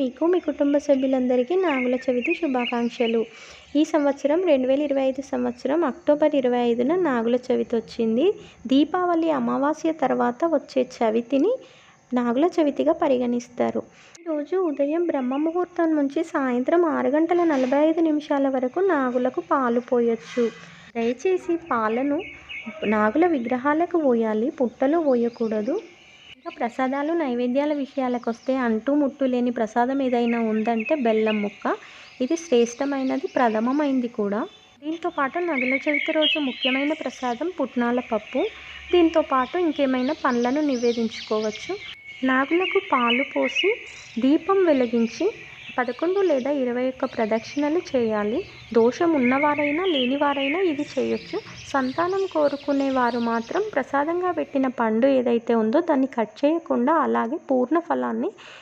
మీకు మీ కుటుంబ సభ్యులందరికీ నాగుల చవితి శుభాకాంక్షలు. ఈ సంవత్సరం రెండు వేల ఇరవై ఐదు సంవత్సరం అక్టోబర్ ఇరవై ఐదున నాగుల చవితి వచ్చింది. దీపావళి అమావాస్య తర్వాత వచ్చే చవితిని నాగుల చవితిగా పరిగణిస్తారు. ఈరోజు ఉదయం బ్రహ్మ ముహూర్తం నుంచి సాయంత్రం ఆరు గంటల నలభై ఐదు నిమిషాల వరకు నాగులకు పాలు పోయొచ్చు. దయచేసి పాలను నాగుల విగ్రహాలకు పోయాలి పుట్టలో పోయకూడదు. ఇంకా ప్రసాదాలు నైవేద్యాల విషయాలకు వస్తే అంటూ ముట్టు లేని ప్రసాదం ఏదైనా ఉందంటే బెల్లం ముక్క. ఇది శ్రేష్టమైనది ప్రథమమైంది కూడా. దీంతో పాటు నగుల చవితి రోజు ముఖ్యమైన ప్రసాదం పుట్నాల పప్పు. దీంతో పాటు ఇంకేమైనా పండ్లను నివేదించుకోవచ్చు. నాగులకు పాలు పోసి దీపం వెలిగించి పదకొండు లేదా ఇరవై ఒక్క ప్రదక్షిణలు చేయాలి. దోషం ఉన్నవారైనా లేనివారైనా ఇది చేయొచ్చు. సంతానం కోరుకునే వారు మాత్రం ప్రసాదంగా పెట్టిన పండు ఏదైతే ఉందో దాన్ని కట్ చేయకుండా అలాగే పూర్ణ ఫలాన్ని